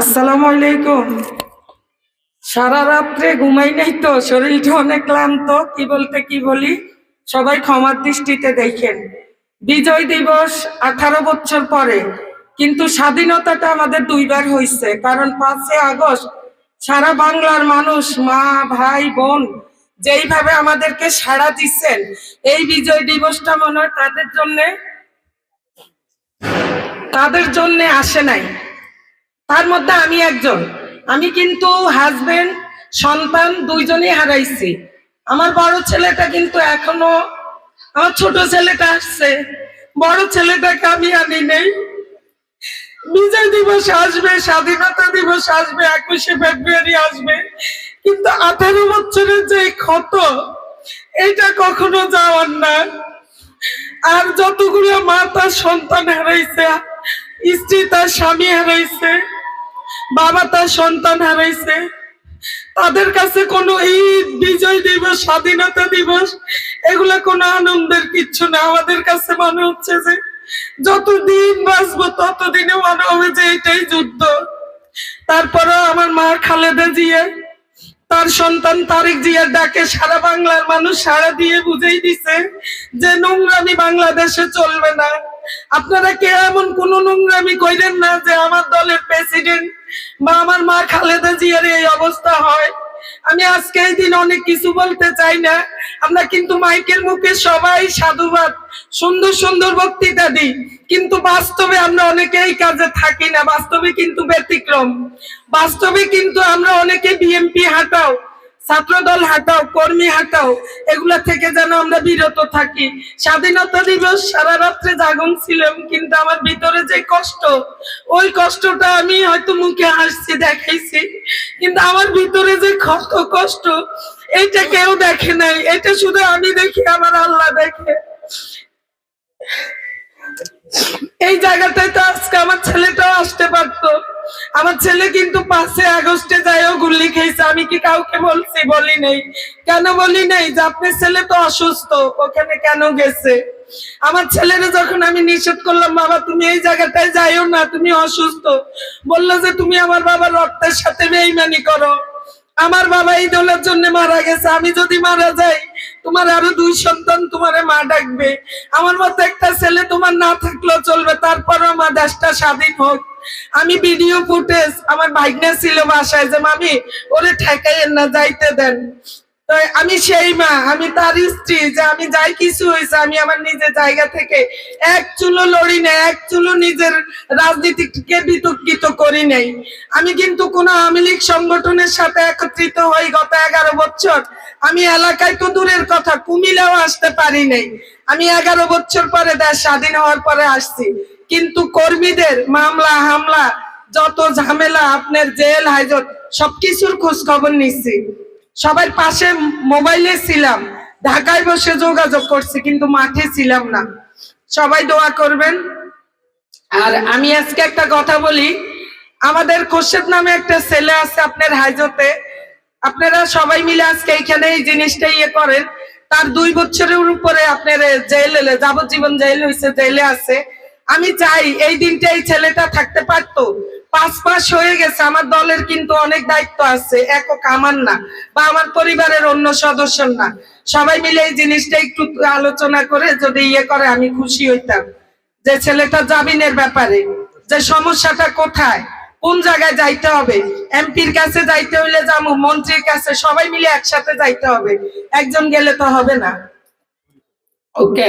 আসসালামু আলাইকুম। সারা রাত্রে ঘুমাই নাই তো, শরীরটা অনেক ক্লান্ত, কি বলতে কি বলি? সবাই ক্ষমার দৃষ্টিতে দেখেন। বিজয় দিবস আঠারো বছর পরে, কিন্তু স্বাধীনতাটা আমাদের দুইবার হয়েছে কারণ পাঁচই আগস্ট সারা বাংলার মানুষ, মা, ভাই, বোন, যেইভাবে আমাদেরকে সাড়া দিচ্ছেন, এই বিজয় দিবসটা মনে হয় তাদের জন্যে তাদের জন্যে আসে নাই। তার মধ্যে আমি একজন। আমি কিন্তু হাজবেন্ড সন্তান দুইজনই হারাইছি। আমার বড় ছেলেটা কিন্তু এখনও, আমার ছোট ছেলেটা আসছে। বড় ছেলেটাকে আমি আনি নেই। বিজয় দিবস আসবে, স্বাধীনতা দিবস আসবে, একুশে ফেব্রুয়ারি আসবে। কিন্তু আঠারো বছরের যে ক্ষত, এটা কখনো যাওয়ার না। আর যতগুলো মা তার সন্তান হারাইছে, স্ত্রী তার স্বামী হারাইছে বাবা তার সন্তান হারাইছে। তাদের কাছে কোনো ঈদ, বিজয় দিবস, স্বাধীনতা দিবস, এগুলা কোনো আনন্দের কিচ্ছু না। আমাদের কাছে মনে হচ্ছে যে যতদিন বাঁচবো, ততদিনে মনে হবে যে এটাই যুদ্ধ। তারপরেও আমার মা খালেদা জিয়া, তার সন্তান তারেক জিয়ার ডাকে সারা বাংলার মানুষ সারা দিয়ে বুঝেই দিছে যে নোংরামি বাংলাদেশে চলবে না। আপনারা কে এমন কোন নোংরামি কইলেন না যে আমার দলের প্রেসিডেন্ট বা আমার মা খালেদা জিয়ার এই অবস্থা হয়? আমি আজকে এই দিন অনেক কিছু বলতে চাই না। আমরা কিন্তু মাইকের মুখে সবাই সাধুবাদ, সুন্দর সুন্দর বক্তৃতা দিই। কিন্তু বাস্তবে আমরা অনেকে এই কাজে থাকি না, বাস্তবে কিন্তু ব্যতিক্রম। বাস্তবে কিন্তু আমরা অনেকে বিএমপি হাঁটাও ছাত্র দল হাঁটাও, কর্মী হাঁটাও, এগুলা থেকে যেন আমরা বিরত থাকি। স্বাধীনতা দিবস সারা রাত্রে জাগন ছিলাম, কিন্তু আমার ভিতরে যে কষ্ট, ওই কষ্টটা আমি হয়তো মুখে হাসছি, দেখাইছি। কিন্তু আমার ভিতরে যে কষ্ট কষ্ট এইটা কেউ দেখে নাই। এটা শুধু আমি দেখি, আমার আল্লাহ দেখে। এই জায়গাটায় তো আজকে আমার পারতো আমার ছেলে কিন্তু পাঁচে আগস্টে যাইও গুল্লি খেয়েছে, আমি কি কাউকে বলছি বলি নাই। কেন বলি নাই যে আপনার ছেলে তো অসুস্থ, ওখানে কেন গেছে? আমার ছেলেরে যখন আমি নিষেধ করলাম, বাবা, তুমি এই জায়গাটায় যাইও না, তুমি অসুস্থ। বলল যে তুমি আমার বাবার রক্তের সাথে বেইমানি করো। আমার বাবা এই দলের জন্য মারা গেছে, আমি যদি মারা যাই তোমার আরও দুই সন্তান তোমারে মা ডাকবে। আমার মতো একটা ছেলে তোমার না থাকলেও চলবে, তারপরও আমার দেশটা স্বাধীন হোক। আমি ভিডিও ফুটেজ আমার ভাইগনা ছিল বাসায় যে, মামি, ওরে ঠেকাইয়েন না, যাইতে দেন। আমি সেই মা, আমি তার স্ত্রী যে আমি যাই কিছু হয়েছে, আমি আমার নিজের জায়গা থেকে এক চুলো লড়ি নাই, এক চুলো নিজের রাজনীতিকে বিতর্কিত করি নাই। আমি কিন্তু কোন আওয়ামী লীগ সংগঠনের সাথে একত্রিত হই গত এগারো বছর। আমি এলাকায় তো দূরের কথা কুমিলাও আসতে পারি নাই। আমি এগারো বছর পরে দেশ স্বাধীন হওয়ার পরে আসছি। কিন্তু কর্মীদের মামলা, হামলা, যত ঝামেলা, আপনার জেল, হাজত, সবকিছুর খোঁজ খবর নিচ্ছি। সবার পাশে মোবাইলে ছিলাম। ঢাকায় বসে যোগাযোগ করছি, কিন্তু মাঠে ছিলাম না। সবাই দোয়া করবেন। আর আমি আজকে একটা কথা বলি, আমাদের খোরশেদ নামে একটা ছেলে আছে আপনার হাজতে। আপনারা সবাই মিলে আজকে এইখানে এই জিনিসটা ইয়ে করেন। তার দুই বছরের উপরে আপনার জেলে যাবজ্জীবন জেল হয়েছে জেলে আছে। আমি চাই এই দিনটা এই ছেলেটা থাকতে পারতো। পাঁচ মাস হয়ে গেছে, আমার দলের কিন্তু অনেক দায়িত্ব আছে, একক আমার না বা আমার পরিবারের অন্য সদস্যর না। সবাই মিলে এই জিনিসটা একটু আলোচনা করে যদি ইয়ে করে, আমি খুশি হইতাম। যে ছেলেটা জামিনের ব্যাপারে, যে সমস্যাটা কোথায়, কোন জায়গায় যাইতে হবে, এমপির কাছে যাইতে হইলে যাব, মন্ত্রীর কাছে, সবাই মিলে একসাথে যাইতে হবে, একজন গেলে তো হবে না। ওকে